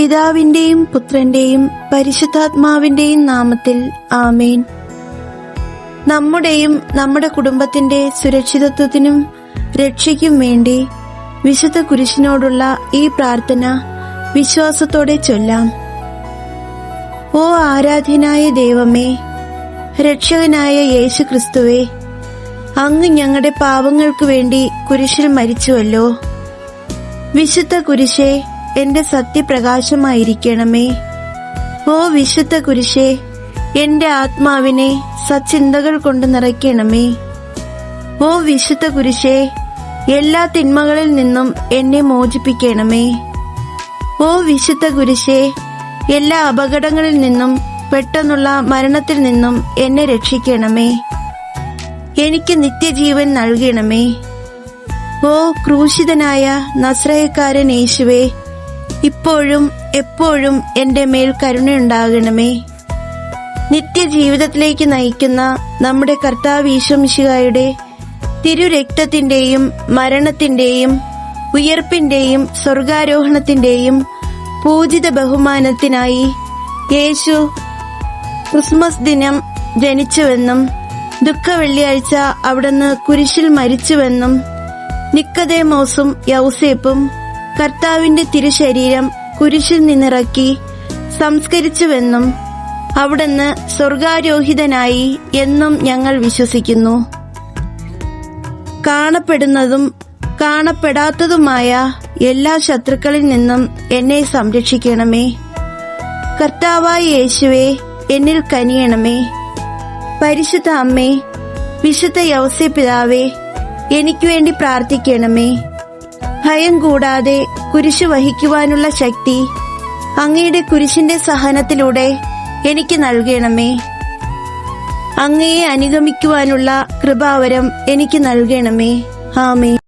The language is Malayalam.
പിതാവിന്റെയും പുത്രന്റെയും പരിശുദ്ധാത്മാവിന്റെയും നാമത്തിൽ ആമേൻ. നമ്മുടെയും നമ്മുടെ കുടുംബത്തിന്റെ സുരക്ഷിതത്വത്തിനും രക്ഷയ്ക്കും വേണ്ടി വിശുദ്ധ കുരിശിനോടുള്ള ഈ പ്രാർത്ഥന വിശ്വാസത്തോടെ ചൊല്ലാം. ഓ ആരാധ്യനായ ദൈവമേ രക്ഷകനായ യേശു ക്രിസ്തുവേ അങ്ങ് ഞങ്ങളുടെ പാവങ്ങൾക്ക് വേണ്ടി കുരിശിൽ മരിച്ചുവല്ലോ. വിശുദ്ധ കുരിശേ എന്റെ സത്യപ്രകാശമായിരിക്കണമേ. ഓ വിശുദ്ധ കുരിശേ എന്റെ ആത്മാവിനെ സച്ചിന്തകൾ കൊണ്ട് നിറയ്ക്കണമേ. ഓ വിശുദ്ധ കുരിശേ എല്ലാ തിന്മകളിൽ നിന്നും എന്നെ മോചിപ്പിക്കണമേ. ഓ വിശുദ്ധ കുരിശേ എല്ലാ അപകടങ്ങളിൽ നിന്നും പെട്ടെന്നുള്ള മരണത്തിൽ നിന്നും എന്നെ രക്ഷിക്കണമേ. എനിക്ക് നിത്യജീവൻ നൽകണമേ. ഓ ക്രൂശിതനായ നസ്രയക്കാരൻ യേശുവേ ഇപ്പോഴും എപ്പോഴും എന്റെ മേൽ കരുണയുണ്ടാകണമേ. നിത്യജീവിതത്തിലേക്ക് നയിക്കുന്ന നമ്മുടെ കർത്താവ് ഈശ്വമിശികായുടെ തിരുരക്തത്തിന്റെയും മരണത്തിന്റെയും ഉയർപ്പിന്റെയും സ്വർഗാരോഹണത്തിന്റെയും പൂജിത ബഹുമാനത്തിനായി യേശു ക്രിസ്മസ് ദിനം ജനിച്ചുവെന്നും ദുഃഖ വെള്ളിയാഴ്ച അവിടുന്ന് കുരിശിൽ മരിച്ചുവെന്നും നിക്കതേമോസും യൗസേപ്പും കർത്താവിന്റെ തിരുശരീരം കുരിശിൽ നിന്നിറക്കി സംസ്കരിച്ചുവെന്നും അവിടുന്ന് സ്വർഗാരോഹിതനായി എന്നും ഞങ്ങൾ വിശ്വസിക്കുന്നു. കാണപ്പെടുന്നതും കാണപ്പെടാത്തതുമായ എല്ലാ ശത്രുക്കളിൽ നിന്നും എന്നെ സംരക്ഷിക്കണമേ. കർത്താവായ യേശുവെ എന്നിൽ കനിയണമേ. പരിശുദ്ധ അമ്മേ വിശുദ്ധ യവസ്യ പിതാവേ എനിക്ക് വേണ്ടി പ്രാർത്ഥിക്കണമേ. ഭയം കൂടാതെ കുരിശു വഹിക്കുവാനുള്ള ശക്തി അങ്ങയുടെ കുരിശിന്റെ സഹനത്തിലൂടെ എനിക്ക് നൽകണമേ. അങ്ങയെ അനുഗമിക്കുവാനുള്ള കൃപാവരം എനിക്ക് നൽകണമേ. ആമേ